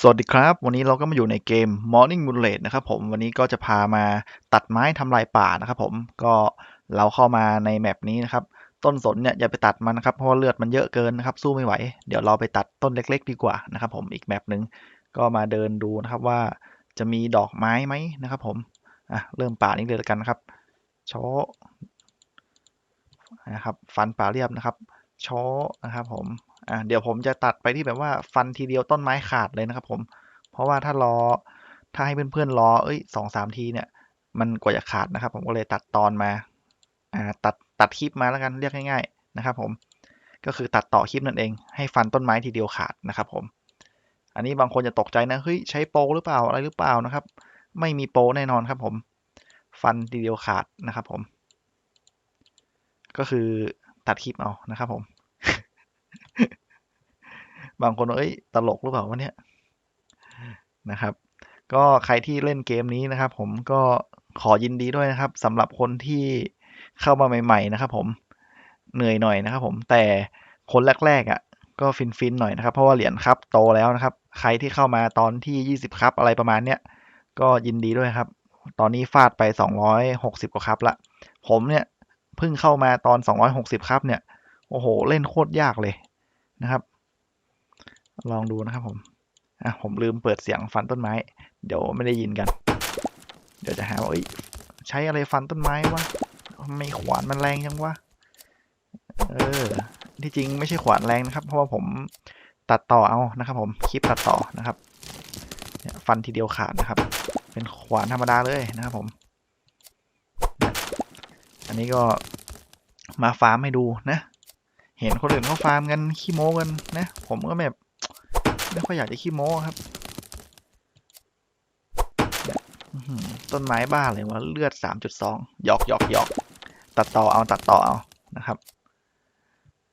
สวัสดีครับ วันนี้เราก็มาอยู่ในเกม Morning Moonlight นะครับผมวันนี้ก็จะพามาตัดไม้ทำลายป่านะครับผมก็เราเข้ามาในแมปนี้นะครับ ต้นสนเนี่ยอย่าไปตัดมันนะครับเพราะว่าเลือดมันเยอะเกินนะครับสู้ไม่ไหว เดี๋ยวเราไปตัดต้นเล็ก ๆ ดีกว่านะครับผมอีกแมปหนึ่งก็มาเดินดูนะครับว่าจะมีดอกไม้ไหมนะครับผมอะเริ่มป่านี้เลยกันนะครับโชนะครับฟันป่าเรียบนะครับ โชะนะครับผมอะเดี๋ยวผมจะตัดไปที่แบบว่าฟันทีเดียวต้นไม้ขาดเลยนะครับผม เพราะว่าถ้ารอถ้าให้เพื่อนๆรอเอ้ยสองสามทีเนี่ยมันกว่าจะขาดนะครับ ผมก็เลยตัดตอนมาอ่าตัดตัดคลิปมาแล้วกันเรียกง่าย ๆนะครับ ผมก็คือตัดต่อคลิปนั่นเอง ให้ฟันต้นไม้ทีเดียวขาดนะครับ ผม อันนี้บางคนจะตกใจนะเฮ้ยใช้โปรหรือเปล่าอะไรหรือเปล่านะครับ ไม่มีโปรแน่นอนครับ ผม ฟันทีเดียวขาดนะครับ ผม ก็คือตัดคลิปเอานะครับ ผม บางคนเอ้ยตลกหรือเปล่าวะเนี่ยนะครับ ก็ใครที่เล่นเกมนี้นะครับ ผมก็ขอยินดีด้วยนะครับสำหรับคนที่เข้ามาใหม่ ๆ นะครับ ผมเหนื่อยหน่อยนะครับ ผมแต่คนแรกๆอะก็ฟินๆหน่อยนะครับ เพราะว่าเหรียญครับโตแล้วนะครับ ใครที่เข้ามาตอนที่ 20 ครับ อะไรประมาณเนี้ยก็ยินดีด้วยครับ ตอนนี้ฟาดไป 260 กว่าครับละผมเนี่ยเพิ่งเข้ามาตอน 260 ครับเนี่ยโอ้โห เล่นโคตรยากเลยนะครับ ลองดูนะครับผมอะผมลืมเปิดเสียงฟันต้นไม้ เดี๋ยวไม่ได้ยินกัน เดี๋ยวจะหาว่าใช้อะไรฟันต้นไม้วะไม่ขวานมันแรงจังวะเออที่จริงไม่ใช่ขวานแรงนะครับ เพราะว่าผมตัดต่อเอานะครับ ผมคลิปตัดต่อนะครับฟันทีเดียวขาดนะครับ เป็นขวานธรรมดาเลยนะครับผม อันนี้ก็มาฟาร์มให้ดูนะ เห็นคนอื่นเขาฟาร์มกันขี้โม้กันนะ ผมก็แบบ ไม่ค่อยอยากจะขี้โม้ครับต้นไม้บ้าเลยว่าเลือดสามจุดสองหยอกหยอกหยอกตัดต่อเอาตัดต่อเอานะครับ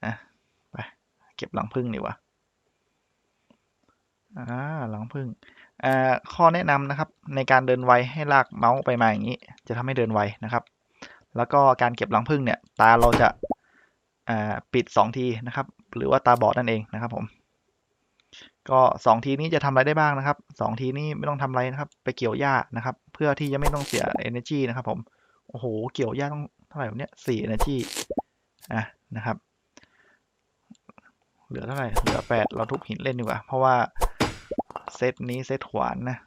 อะไปเก็บหลังพึ่งดีกว่าอ่าหลังพึ่งอ่าข้อแนะนำนะครับ ในการเดินไวให้ลากเมาส์ไปมาอย่างนี้ จะทำให้เดินไวนะครับ แล้วก็การเก็บหลังพึ่งเนี่ย ตาเราจะอ่าปิดสองทีนะครับ หรือว่าตาบอดนั่นเองนะครับผม ก็สองทีนี้จะทำอะไรได้บ้างนะครับสองทีนี้ไม่ต้องทำอะไรนะครับ ไปเกี่ยวหญ้านะครับ เพื่อที่จะไม่ต้องเสีย energy นะครับผม โอ้โห เกี่ยวหญ้าต้องเท่าไหร่เนี่ยสี่ energy อะนะครับ เหลือเท่าไหร่ เหลือแปดเราทุบหินเล่นดีกว่า เพราะว่าเซตนี้เซตขวานนะ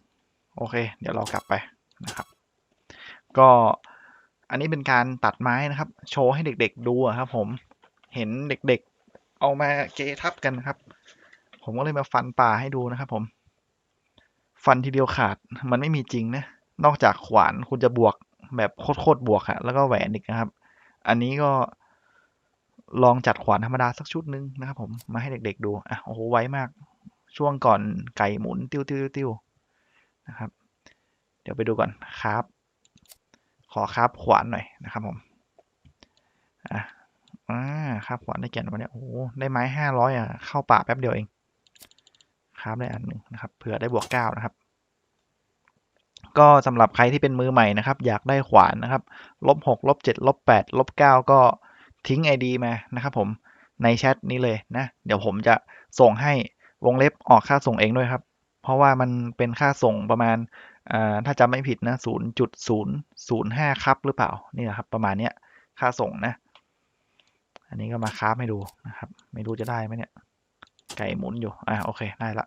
โอเค เดี๋ยวเรากลับไปนะครับ ก็อันนี้เป็นการตัดไม้นะครับ โชว์ให้เด็กๆดูครับผม เห็นเด็กๆ เอามาเกทับกันครับ ผมก็เลยมาฟันป่าให้ดูนะครับผม ฟันทีเดียวขาดมันไม่มีจริงนะ นอกจากขวานคุณจะบวกแบบโคตรๆบวกอะแล้วก็แหวนอีกนะครับ อันนี้ก็ลองจัดขวานธรรมดาสักชุดหนึงนะครับผมมาให้เด็กๆดูอะโอ้โหไวมาก ช่วงก่อนไก่หมุนติ้วติ้วติ้วนะครับ เดี๋ยวไปดูก่อนครับ ขอคราบขวานหน่อยนะครับผมอะอ่าคาบขวานได้แก่นวันนี้โอ้โหได้ไม้ห้าร้อยอะเข้าป่าแป๊บเดียวเอง คาบได้อันหนึ่งนะครับเผื่อได้บวกเก้านะครับ ก็สำหรับใครที่เป็นมือใหม่นะครับ อยากได้ขวานนะครับลบหกลบเจ็ดลบแปดลบเก้าก็ทิ้ง ID มานะครับผมในแชทนี้เลยนะ เดี๋ยวผมจะส่งให้วงเล็บออกค่าส่งเองด้วยครับ เพราะว่ามันเป็นค่าส่งประมาณอ่าถ้าจำไม่ผิดนะศูนย์จุดศูนย์ศูนย์ห้าครับหรือเปล่า นี่แหละครับ ประมาณเนี้ยค่าส่งนะ อันนี้ก็มาคราฟให้ดูนะครับ ไม่รู้จะได้ไหมเนี่ย ไก่หมุนอยู่ อ่าโอเค ได้ละ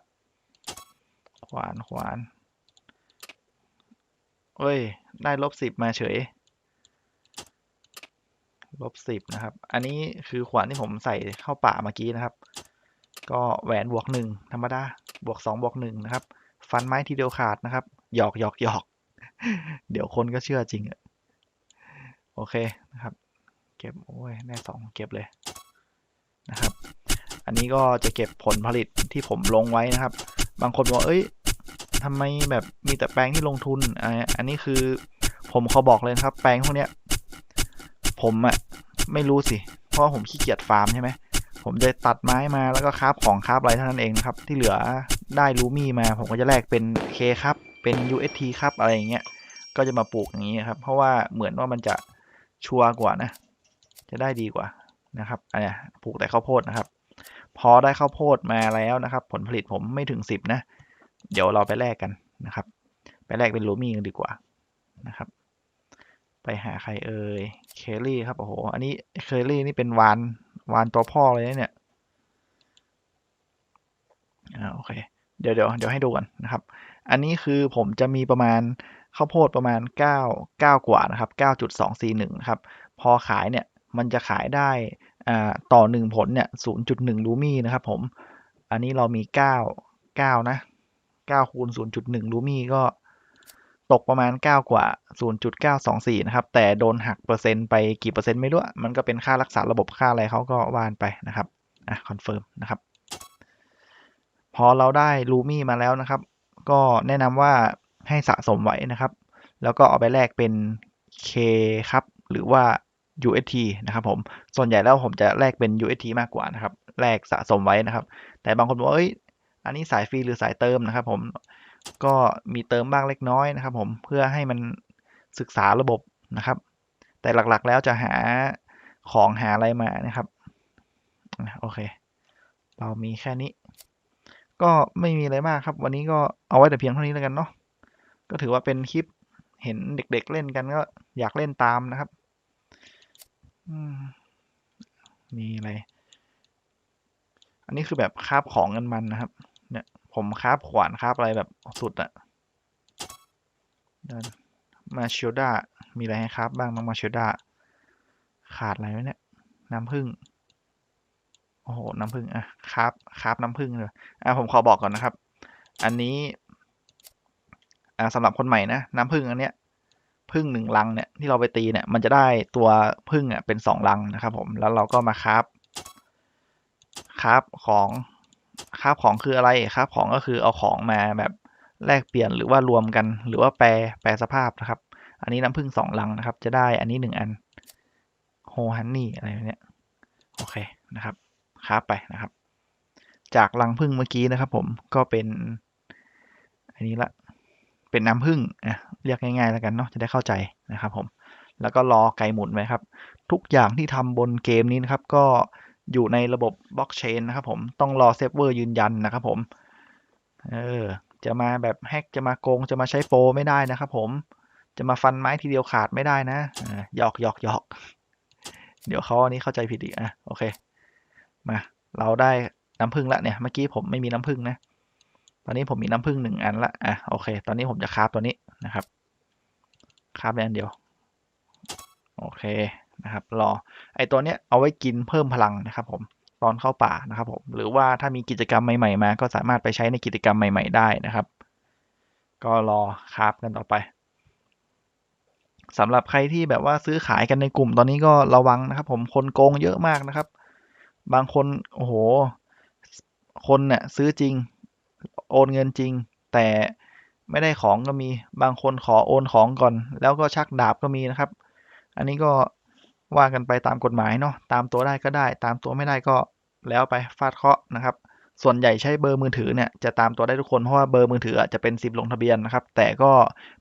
ขวานขวานเอ้ย ได้ลบสิบมาเฉย ลบสิบนะครับ อันนี้คือขวานที่ผมใส่เข้าป่าเมื่อกี้นะครับ ก็แหวนบวกหนึ่งธรรมดา บวกสองบวกหนึ่งนะครับ ฟันไม้ทีเดียวขาดนะครับ หยอกหยอกหยอก เดี๋ยวคนก็เชื่อจริงอะโอเคนะครับ เก็บ โอ้ยได้สองเก็บเลยนะครับ อันนี้ก็จะเก็บผลผลิตที่ผมลงไว้นะครับ บางคนบอกเอ้ยทำไมแบบมีแต่แปลงที่ลงทุนอันนี้คือผมเขาบอกเลยนะครับ แปลงพวกเนี้ย ผมอะไม่รู้สิ เพราะว่าผมขี้เกียจฟาร์มใช่ไหมผมจะตัดไม้มาแล้วก็คราฟของคราฟอะไรเท่านั้นเองนะครับ ที่เหลือได้ลูมี่มา ผมก็จะแลกเป็นเคครับ เป็น UST ครับอะไรอย่างเงี้ยก็จะมาปลูกอย่างนี้ครับ เพราะว่าเหมือนว่ามันจะชัวร์กว่านะ จะได้ดีกว่านะครับอันเนี้ยปลูกแต่ข้าวโพดนะครับ พอได้ข้าวโพดมาแล้วนะครับ ผลผลิตผมไม่ถึงสิบนะ เดี๋ยวเราไปแลกกันนะครับ ไปแลกเป็นลูมี่กันดีกว่านะครับ ไปหาใครเอ่ยเคลลี่ครับโอ้โหอันนี้เคลลี่นี่เป็นวานวานตัวพ่อเลยเนี่ยอ่าโอเคเดี๋ยวเดี๋ยวเดี๋ยวให้ดูกันนะครับ อันนี้คือผมจะมีประมาณข้าวโพดประมาณ 9 9 กว่านะครับ 9.241 นะครับ พอขายเนี่ยมันจะขายได้ ต่อ 1 ผลเนี่ย 0.1 ลูมี่นะครับผม อันนี้เรามี 9 9 นะ 9 คูณ 0.1 ลูมี่ก็ตกประมาณ 9 กว่า 0.924 นะครับ แต่โดนหักเปอร์เซ็นต์ไปกี่เปอร์เซ็นต์ไม่รู้ มันก็เป็นค่ารักษาระบบค่าอะไรเขาก็ว่านไปนะครับ อะ คอนเฟิร์มนะครับ พอเราได้ลูมี่มาแล้วนะครับ ก็แนะนำว่าให้สะสมไว้นะครับ แล้วก็เอาไปแลกเป็น K ครับ หรือว่า UST นะครับผม ส่วนใหญ่แล้วผมจะแลกเป็น UST มากกว่านะครับ แลกสะสมไว้นะครับ แต่บางคนบอกว่าเอ้ย อันนี้สายฟรีหรือสายเติมนะครับผม ก็มีเติมบ้างเล็กน้อยนะครับผม เพื่อให้มันศึกษาระบบนะครับ แต่หลักๆแล้วจะหาของหาอะไรมานะครับ โอเค เรามีแค่นี้ ก็ไม่มีอะไรมากครับ วันนี้ก็เอาไว้แต่เพียงเท่านี้แล้วกันเนาะ ก็ถือว่าเป็นคลิปเห็นเด็กๆเล่นกันก็อยากเล่นตามนะครับ มีอะไร อันนี้คือแบบคาบของกันมันนะครับ เนี่ย ผมคาบขวานคาบอะไรแบบสุดอะมาชิลดา มีอะไรให้คาบบ้างน้องมาชิลดา ขาดอะไรไหมเนี่ย น้ำผึ้ง โอ้โห น้ำผึ้งอะคาบคาบน้ำผึ้งเลยอะผมขอบอกก่อนนะครับ อันนี้ อ่าสำหรับคนใหม่นะ น้ำผึ้งอันเนี้ย พึ่งหนึ่งลังเนี่ยที่เราไปตีเนี่ยมันจะได้ตัวพึ่งอะเป็นสองลังนะครับผมแล้วเราก็มาคราฟคราฟของคราฟของคืออะไรคราฟของก็คือเอาของมาแบบแลกเปลี่ยนหรือว่ารวมกัน หรือว่าแปลแปลสภาพนะครับ อันนี้น้ำผึ้งสองลังนะครับ จะได้อันนี้หนึ่งอันโฮฮันนี่อะไรเนี้ยโอเคนะครับคราฟไปนะครับ จากลังพึ่งเมื่อกี้นะครับ ผมก็เป็น อันนี้ละ เป็นน้ำผึ้งอะเรียกง่ายๆแล้วกันเนาะจะได้เข้าใจนะครับผมแล้วก็รอไก่หมุนไว้ครับ ทุกอย่างที่ทำบนเกมนี้นะครับ ก็อยู่ในระบบบล็อกเชนนะครับผมต้องรอเซิร์ฟเวอร์ยืนยันนะครับผมเออจะมาแบบแฮกจะมาโกงจะมาใช้โปรไม่ได้นะครับผมจะมาฟันไม้ทีเดียวขาดไม่ได้นะหยอกหยอกหยอกเดี๋ยวเขาอันนี้เข้าใจผิดอีกอะโอเค มา เราได้น้ำผึ้งละเนี่ย เมื่อกี้ผมไม่มีน้ำผึ้งนะ อนนี้ผมมีน้ำผึ้งหนึ่งอันละ อะโอเค ตอนนี้ผมจะคาฟตัวนี้นะครับ คาฟได้อันเดียว โอเคนะครับ รอ ไอตัวเนี้ยเอาไว้กินเพิ่มพลังนะครับ ผม ตอนเข้าป่านะครับผม หรือว่าถ้ามีกิจกรรมใหม่ๆมา ก็สามารถไปใช้ในกิจกรรมใหม่ ๆ ได้นะครับ ก็รอคาฟกันต่อไปสำหรับใครที่แบบว่าซื้อขายกันในกลุ่มตอนนี้ก็ระวังนะครับ ผม คนโกงเยอะมากนะครับ บางคน โอ้โห คนเนี่ยซื้อจริง โอนเงินจริง แต่ไม่ได้ของก็มี บางคนขอโอนของก่อน แล้วก็ชักดาบก็มีนะครับ อันนี้ก็ว่ากันไปตามกฎหมายเนาะตามตัวได้ก็ได้ ตามตัวไม่ได้ก็แล้วไปฟาดเคาะนะครับ ส่วนใหญ่ใช้เบอร์มือถือเนี่ยจะตามตัวได้ทุกคนเพราะว่าเบอร์มือถือจะเป็นซิมลงทะเบียนนะครับ แต่ก็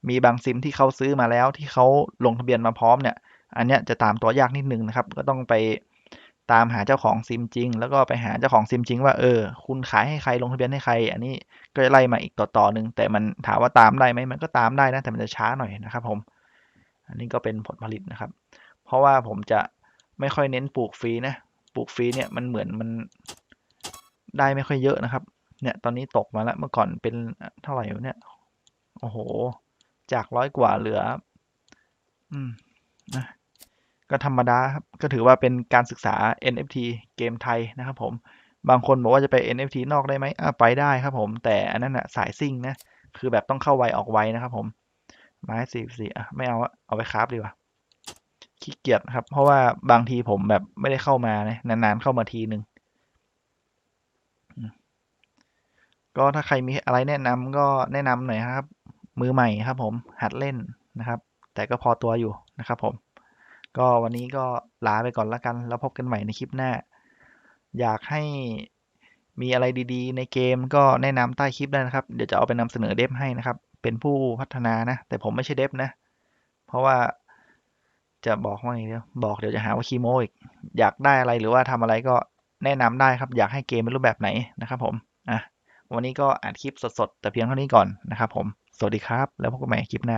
มีบางซิมที่เขาซื้อมาแล้วที่เขาลงทะเบียนมาพร้อมเนี่ย อันเนี้ยจะตามตัวยากนิดนึงนะครับ ก็ต้องไป ตามหาเจ้าของซิมจริง แล้วก็ไปหาเจ้าของซิมจริงว่าเออ คุณขายให้ใครลงทะเบียนให้ใคร อันนี้ก็จะไล่มาอีกต่อต่อหนึ่งแต่มันถามว่าตามได้ไหมมันก็ตามได้นะแต่มันจะช้าหน่อยนะครับ ผม อันนี้ก็เป็นผลผลิตนะครับ เพราะว่าผมจะไม่ค่อยเน้นปลูกฟรีนะปลูกฟรีเนี่ยมันเหมือนมันได้ไม่ค่อยเยอะนะครับ เนี่ยตอนนี้ตกมาแล้วเมื่อก่อนเป็นเท่าไหร่เนี่ยโอ้โห จากร้อยกว่าเหลือ อืมนะ ก็ธรรมดาครับ ก็ถือว่าเป็นการศึกษา NFT เกมไทยนะครับผม บางคนบอกว่าจะไป NFT นอกได้ไหมอ่าไปได้ครับผม แต่อันนั้นอะสายซิ่งนะ คือแบบต้องเข้าไวออกไวนะครับผม ไม้สี่สี่อะไม่เอาเอาไปคราฟดีกว่า ขี้เกียจครับ เพราะว่าบางทีผมแบบไม่ได้เข้ามานะนานๆเข้ามาทีหนึ่งก็ถ้าใครมีอะไรแนะนำก็แนะนำหน่อยครับ มือใหม่ครับผมหัดเล่นนะครับ แต่ก็พอตัวอยู่นะครับผม ก็วันนี้ก็ลาไปก่อนแล้วกัน แล้วพบกันใหม่ในคลิปหน้า อยากให้มีอะไรดีๆ ในเกมก็แนะนำใต้คลิปได้นะครับ เดี๋ยวจะเอาไปนำเสนอเดฟให้นะครับ เป็นผู้พัฒนานะ แต่ผมไม่ใช่เดฟนะ เพราะว่าจะบอกว่าไงเดียวบอกเดี๋ยวจะหาว่าคีโมอีก อยากได้อะไรหรือว่าทำอะไรก็แนะนำได้ครับ อยากให้เกมเป็นรูปแบบไหนนะครับผมอะวันนี้ก็อัดคลิปสดๆ แต่เพียงเท่านี้ก่อนนะครับผม สวัสดีครับ แล้วพบกันใหม่คลิปหน้า